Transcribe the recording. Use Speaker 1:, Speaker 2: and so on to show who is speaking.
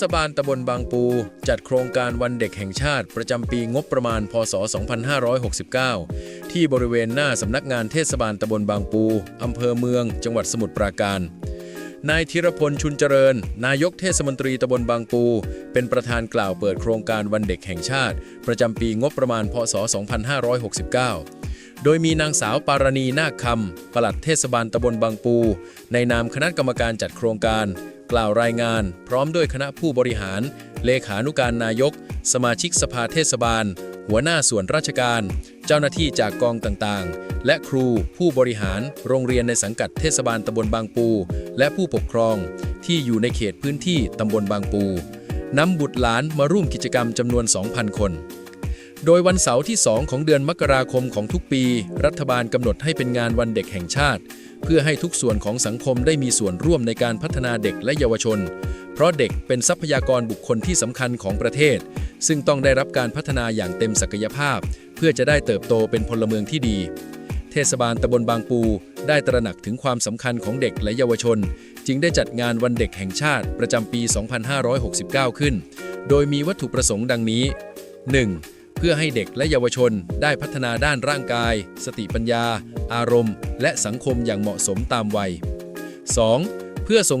Speaker 1: ศบาลตำบลบางปู จัดโครงการวันเด็กแห่งชาติประจำปีงบประมาณ พศ 2569 ที่บริเวณหน้าสำนักงานเทศบาลตำบลบางปูอำเภอเมือง จังหวัดสมุทรปราการ นายธีรพลชุนเจริญ นายกเทศมนตรีตำบลบางปู เป็นประธานกล่าวเปิดโครงการวันเด็กแห่งชาติ ประจำปีงบประมาณ พศ 2569โดยมีนางสาวปารณีนาคคำปลัดเทศบาลตำบลบางปู ในนามคณะกรรมการจัดโครงการ กล่าวรายงาน พร้อมด้วยคณะผู้บริหาร เลขานุการนายก สมาชิกสภาเทศบาล หัวหน้าส่วนราชการ เจ้าหน้าที่จากกองต่างๆ และครูผู้บริหาร โรงเรียนในสังกัดเทศบาลตำบลบางปู และผู้ปกครอง ที่อยู่ในเขตพื้นที่ตำบลบางปูนำบุตรหลานมาร่วมกิจกรรมจำนวน 2,000 คน โดยวันเสาร์ที่ 2 ของเดือนมกราคมของทุกปี รัฐบาลกำหนดให้เป็นงานวันเด็กแห่งชาติ เพื่อให้ทุกส่วนของสังคมได้มีส่วนร่วมในการพัฒนาเด็กและเยาวชน เพราะเด็กเป็นทรัพยากรบุคคลที่สำคัญของประเทศ ซึ่งต้องได้รับการพัฒนาอย่างเต็มศักยภาพ เพื่อจะได้เติบโตเป็นพลเมืองที่ดี เทศบาลตำบลบางปู ได้ตระหนักถึงความสำคัญของเด็กและเยาวชน จึงได้จัดงานวันเด็กแห่งชาติประจำปี 2569 ขึ้น โดยมีวัตถุประสงค์ดังนี้ 1. เพื่อให้เด็กและเยาวชนได้พัฒนาด้านร่างกาย สติปัญญา อารมณ์ และสังคมอย่างเหมาะสมตามวัย 2. เพื่อส่ง